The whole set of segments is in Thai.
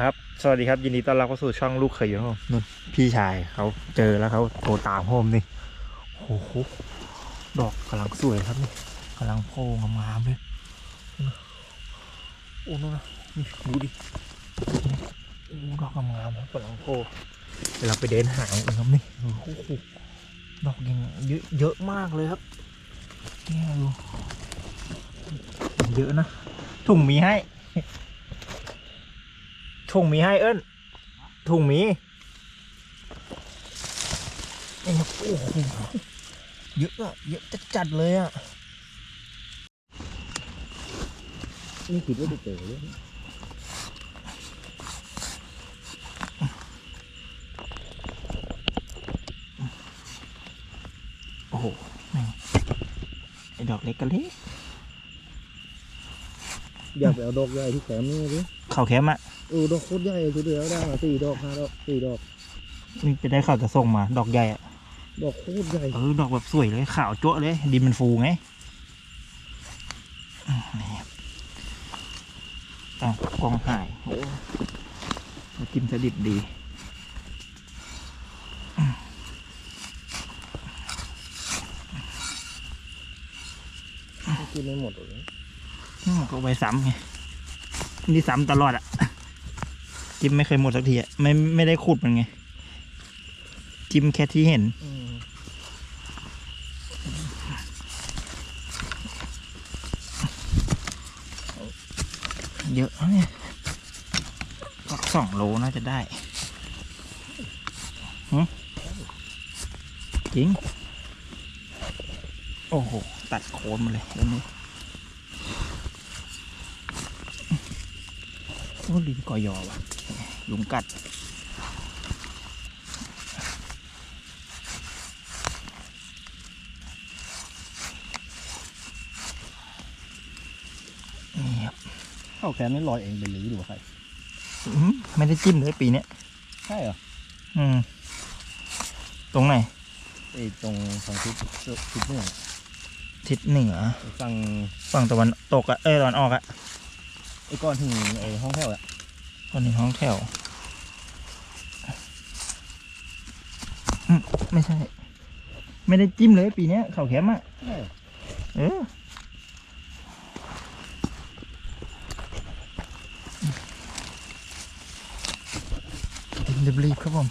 ครับ สวัสดีครับยินดีต้อนรับเข้าสู่ช่องลูกเขยอยู่ครับนุ่นพี่ชายเขาเจอแล้วเขาโทรตามโฮมนี่โอ้โหดอกกำลังสวยครับนี่กำลังโพงงามเลยโอ้นู่นนะนี่ดูดิโอ้ดอกงามครับกำลังโพเดี๋ยวเราไปเดินหากันครับนี่โอ้โหดอกยังเยอะเยอะมากเลยครับเนี่ยดูเยอะนะถุงมีให้ ถุงมีให้เอิ้นถุงมีนี่ครับโอ้โหเยอะอะเยอะจัดๆเลยอะนี่คิดว่าจะเจอเลยโอ้โหแม่งไอ้ดอกเล็กก็เล็กอยากไปเอาดอกใหญ่ที่แขมนี่ดิเข่าแคมป์อะ เออดอกโคตรใหญ่คือเดียวได้มาสี่ดอกห้าดอกสี่ดอก นี่จะได้ข่าวจะส่งมา ดอกใหญ่อะดอกโคตรใหญ่เออดอกแบบสวยเลยขาวจั๊วะเลยดินมันฟูไงอืมนี่ครับอ้าวกล้องหายโอ้มาจิ้มสดิบดีกินไม่หมดเลยอืมก็เอาไปซ้ำไงนี่ซ้ำตลอดอะ จิ้มไม่เคยหมดสักทีอะไม่ไม่ได้ขุดมันไง จิ้มแค่ที่เห็น เยอะนะเนี่ยสักสองโลน่าจะได้หึจริง โอ้โห ตัดโคนมาเลยอันนี้ อ้ลินกอยอว่ะยุงกัด นี่ครับ เข้าแขมนี่ลอยเองเป็นหรือหรือว่าใครอื้อหือไม่ได้จิ้มเลยปีเนี้ยใช่เหรออืม ตรงไหน ไอ้ตรงฝั่งทิศทิศเหนือทิศเหนือ ฝั่งฝั่งตะวันตกอะเอ้ยตะวันออกอะ ไอ้ก้อนถึงไอ้ห้องแถวอะคนในห้องแถวอืมไม่ใช่ ไม่ได้จิ้มเลยปีเนี้ยเขาแคมป์อะใช่เหรอเออรีบๆครับผม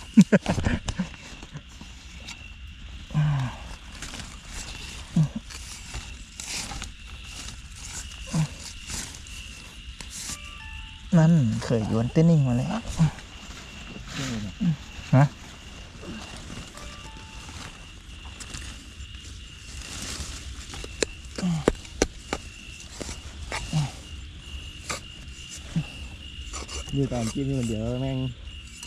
นั่นเคยโยนเต้นนิ่งมาแล้วใช่เหรอฮะดูตอนกินนี่มันเดี๋ยวแม่ง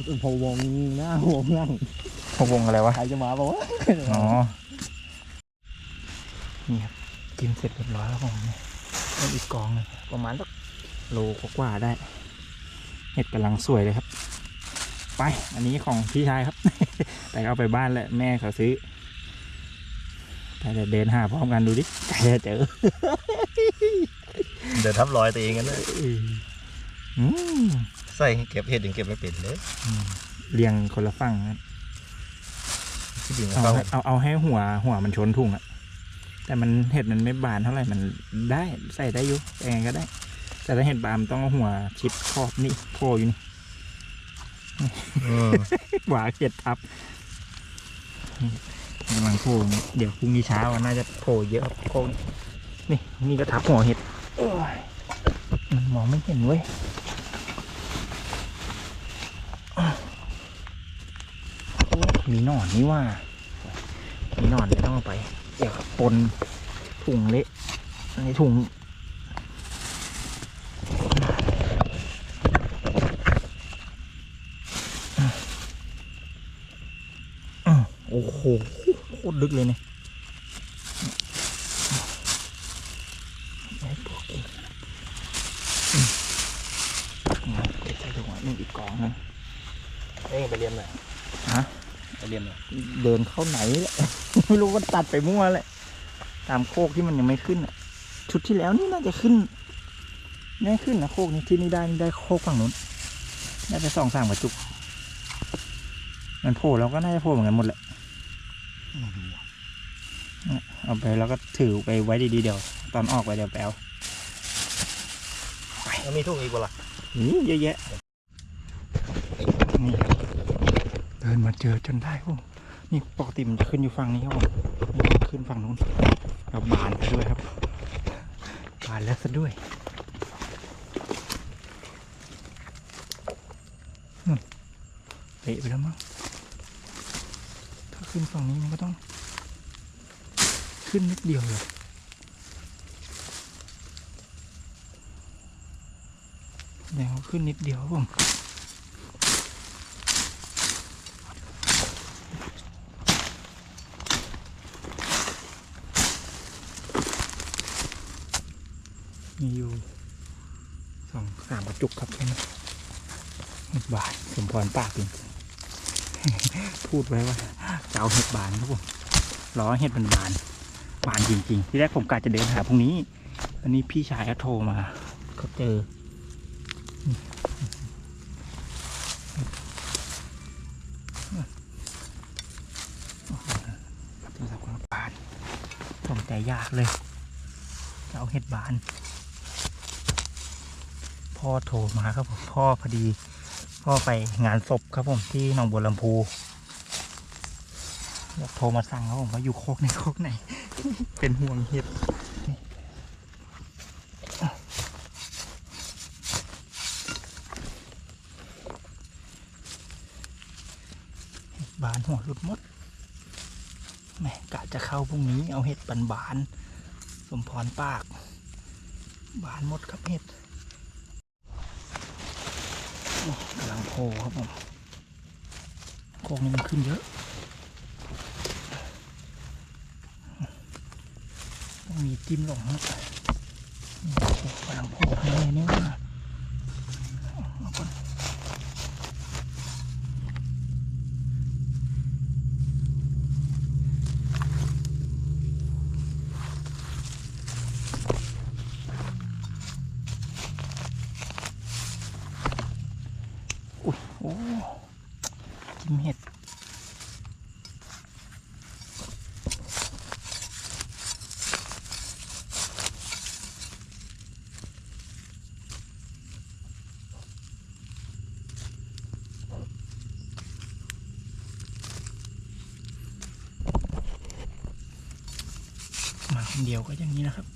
เป็นพะวงหน้าหวงนั่งพะวงอะไรวะ ใครจะมาบอกว่าอ๋อ นี่ครับ กินเสร็จเรียบร้อยแล้วผมเนี่ยเอาอีกกองหนึงประมาณสักโลกว่าๆได้ เห็ดกำลังสวยเลยครับ ไปอันนี้ของพี่ชายครับ แต่เอาไปบ้านแหละแม่เขาซื้อแต่เดี๋ยวเดินหาพร้อมกันดูดิใครจะเจอเดี๋ยวทับรอยตัวเองกันเลยอืมใส่เก็บเห็ดยังเก็บไม่เป็นเลยเรียงคนละฝั่งครับที่ดินเอาเข้าให้เอาเอาให้หัวหัวมันชนถุงอะแต่มันเห็ดมันไม่บานเท่าไหร่มันได้ใส่ได้อยู่ยังไงก็ได้ แต่ถ้าเห็ดบานมันต้องเอาหัวชิดขอบนี่โผล่อยู่นี่อืมหวาเห็ดทับกำลังโผล่นี่เดี๋ยวพรุ่งนี้เช้าน่าจะโผล่เยอะครับโผล่นี่นี่ก็ทับหัวเห็ดโอ้ยมันมองไม่เห็นเว้ยโอ้ยมีหนอนนี่ว่า มีหนอนเลยต้องเอาไป เดี๋ยวปนถุงเละอันนี้ถุง อืม โอ้โหโคตรลึกเลยเนี่ยไอ้พวกเองอืมเก็บใส่ถุงไว้นี่อีกกองหนึงเอ้ยไปเรียนหน่อยฮะไปเรียนหน่อยเดินเข้าไหนแหละไม่รู้ว่าตัดไปมั่วแหละตามโคกที่มันยังไม่ขึ้นอะชุดที่แล้วนี่น่าจะขึ้นไม่ขึ้นนะโคกนี้ที่นี่ได้นี่ได้โคกฝั่งนู้นน่าจะสองสามกระจุกมันโผล่แล้วก็น่าจะโผล่เหมือนกันหมดแหละไม่รู้อะ เอาไปแล้วก็ถือไปไว้ดีๆเดี๋ยว ตอนออกไปเดี๋ยวแปลวแล้วมีทุ่งอีกบ่ล่ะนี่เยอะแยะนี่เดินมาเจอจนได้ผมนี่ปกติมันจะขึ้นอยู่ฝั่งนี้ครับผมนี่ขึ้นฝั่งนู้นเราบานไปด้วยครับบานแล้วซะด้วยนู่นเละไปแล้วมั้งถ้า ขึ้นฝั่งนี้มันก็ต้อง ขึ้นนิดเดียวเลยแนวขึ้นนิดเดียวครับผมมีอยู่สองสามกระจุกครับแค่นี้บานสมพรปากจริง พูดไว้ว่าจะเอาเห็ดบานครับผมล้อเห็ดมันบานบานจริง ๆ ที่แรกผมกะจะเดินหาพรุ่งนี้อันนี้พี่ชายก็โทรมาเขาเจอโทรศัพท์คนละบานสมใจยากเลยจะเอาเห็ดบาน พ่อโทรมาครับผมพ่อพอดี พ่อไปงานศพครับผมที่หนองบัวลำพูโทรมาสั่งครับผมว่าอยู่โคกไหนโคกไหน เป็นห่วงเห็ดบานหัวหลุดหมดแหม่กะจะเข้าพรุ่งนี้เอาเห็ดบานบาน สมพรปาก บานหมดครับเห็ด กำลังโผล่ครับผมโคกนี้มันขึ้นเยอะ ต้องมีจิ้มลงนะกำลังโผล่ข้างในนี่ว่าเอา โอ้ กินเห็ด มาคนเดียวก็อย่างนี้นะครับ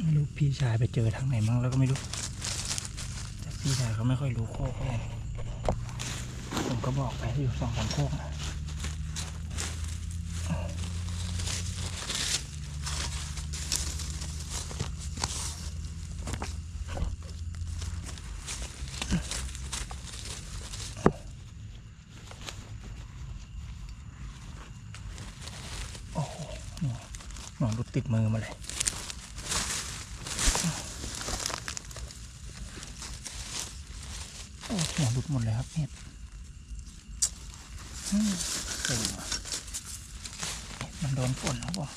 ไม่รู้พี่ ชายไปเจอทางไหนมั่งแล้วก็ไม่รู้ แต่พี่ชายเขาไม่ค่อยรู้โคกเขาเลยผมก็บอกไปอยู่สองสามโคกนะโอ้โหหนอนรุดติดมือมาเลย โอ้ หัวหลุดหมดเลยครับเห็ดเก่งว่ะเห็ดมันโดนฝนครับผม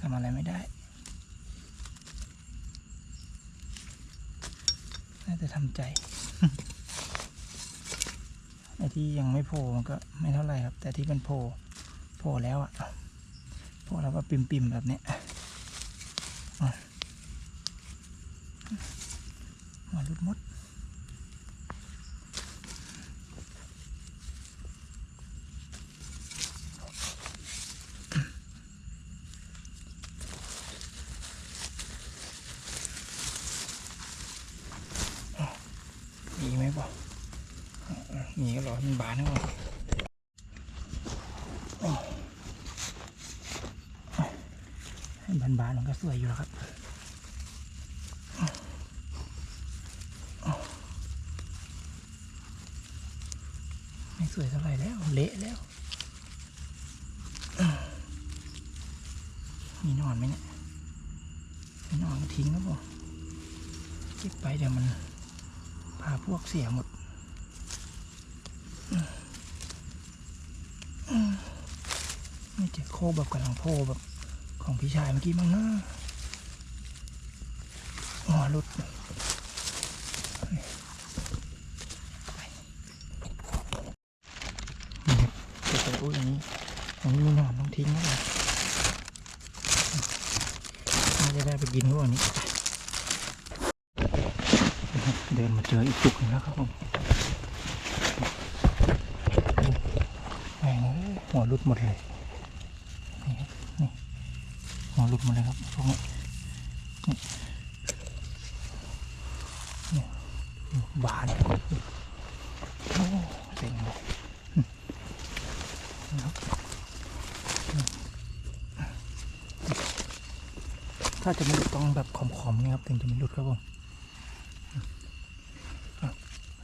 ทำอะไรไม่ได้ น่าจะทำใจไอ้ที่ยังไม่โผล่มันก็ไม่เท่าไหร่ครับ แต่ที่มันโผล่โผล่แล้วอะโผล่แล้วก็ปิ่มๆแบบเนี้ยหัวหลุดมด มีไหมบอก มันบานนะบอกให้บานบานมันก็สวยอยู่แล้วครับไม่สวยเท่าไหร่แล้ว เละแล้ว มีนอนไหมเนี่ยมีนอนก็ทิ้งแล้วบอกเก็บไปเดี๋ยวมันพาพวกเสียหมด ไม่เจอโคบแบบกับหลังโพแบบของพี่ชายเมื่อกี้บ้างนะอ๋อหลุดอุ้ยอย่างนี้อย่างนี้ม่นอนต้องทิ้งแน่จะได้ไปกินด้วยนี้ เดินมาเจออีกจุกนึงแล้วครับผม หัวรุดหมดเลยนี่ครับนี่หัวรุดหมดเลยครับพวกนี้นี่นี่บานโอ้เซ็งเลยนะครับถ้าจะไม่หลุดต้องแบบขอมๆนี่ครับถึงจะไม่หลุดครับผม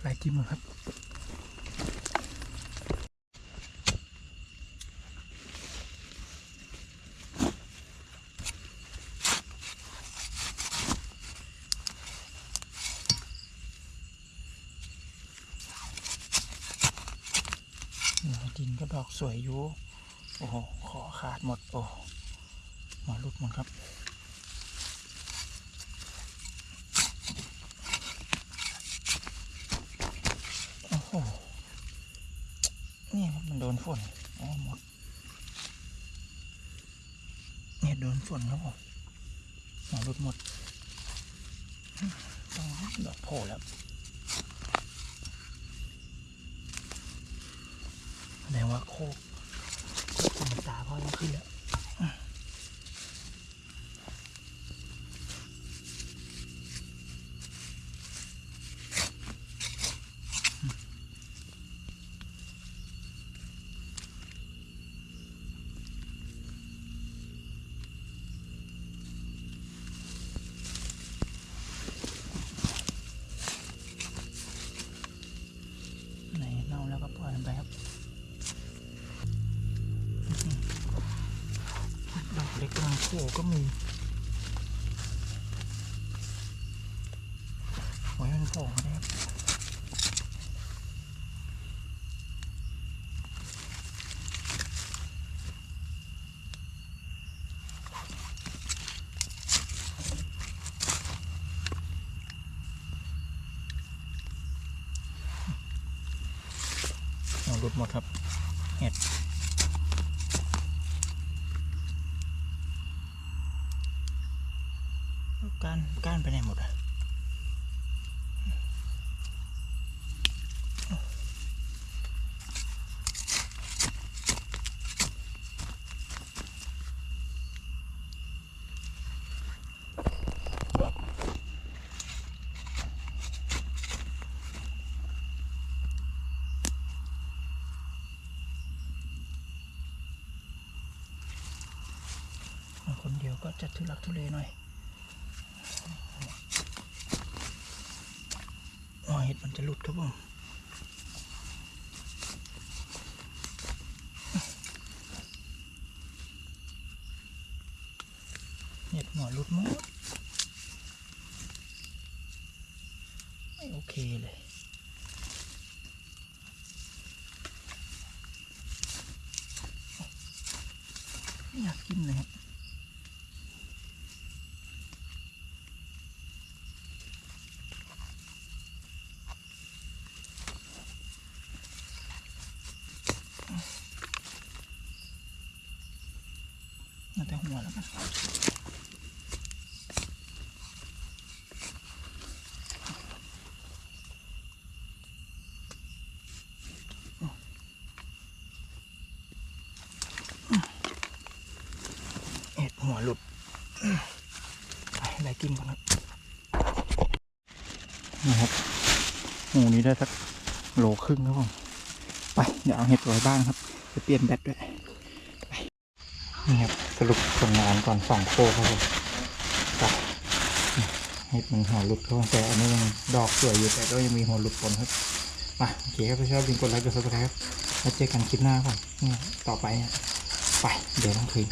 ลายจิ้มเหรอครับินก็ดอกสวยอยู่ โอ้โห ขอขาดหมด โอ้หมาลุดหมดครับ โอ้โห นี่ครับมันโดนฝนโอ้หมด เนี่ยโดนฝนครับผมหมอรุดหมดต้องดอกโผล่แล้ว แสดงว่าโคกโคกธรรมตาพ่อต้องขึ้นแล้วไหนเน่าแล้วก็ปล่อยมันไปครับอื้อหือดอกเล็กกำลังโผล่ก็มีไว้มันโผล่มาได้ครับ เอาห ลุดหมดครับ เห็ดก้านก้านไปไหนหมดอะมาคนเดียว ก็จะทุลักทุเลหน่อยอ๋อเห็ดมันจะหลุดครับผมเห็ดหมอหลุดหมดไม่โอเคเลย ไม่อยากกินเลยครับ น่าจะ หัวแล้วกันเอ็ดหัวลุดไปไล่กินก่อนครับนะครับหูนี้ได้สักโลครึ่งครับผม ไป เดี๋ยวเอาเห็ดไว้บ้างครับ จะเปลี่ยนแบตด้วย นี่ครับสรุปผลงานก่อนสองโคครับผมไปเห็ดมันหัวหลุดเข้าแต่อันนี้ยังดอกสวยอยู่แต่ก็ยังมีหัวหลุดปนครับมาโอเคครับถ้าชอบอย่าลืมกดไลค์กดซับสไครต์ครับแล้วเจอกันคลิปหน้าก่อนเนี่ต่อไปไปเดี๋ยวต้องคืน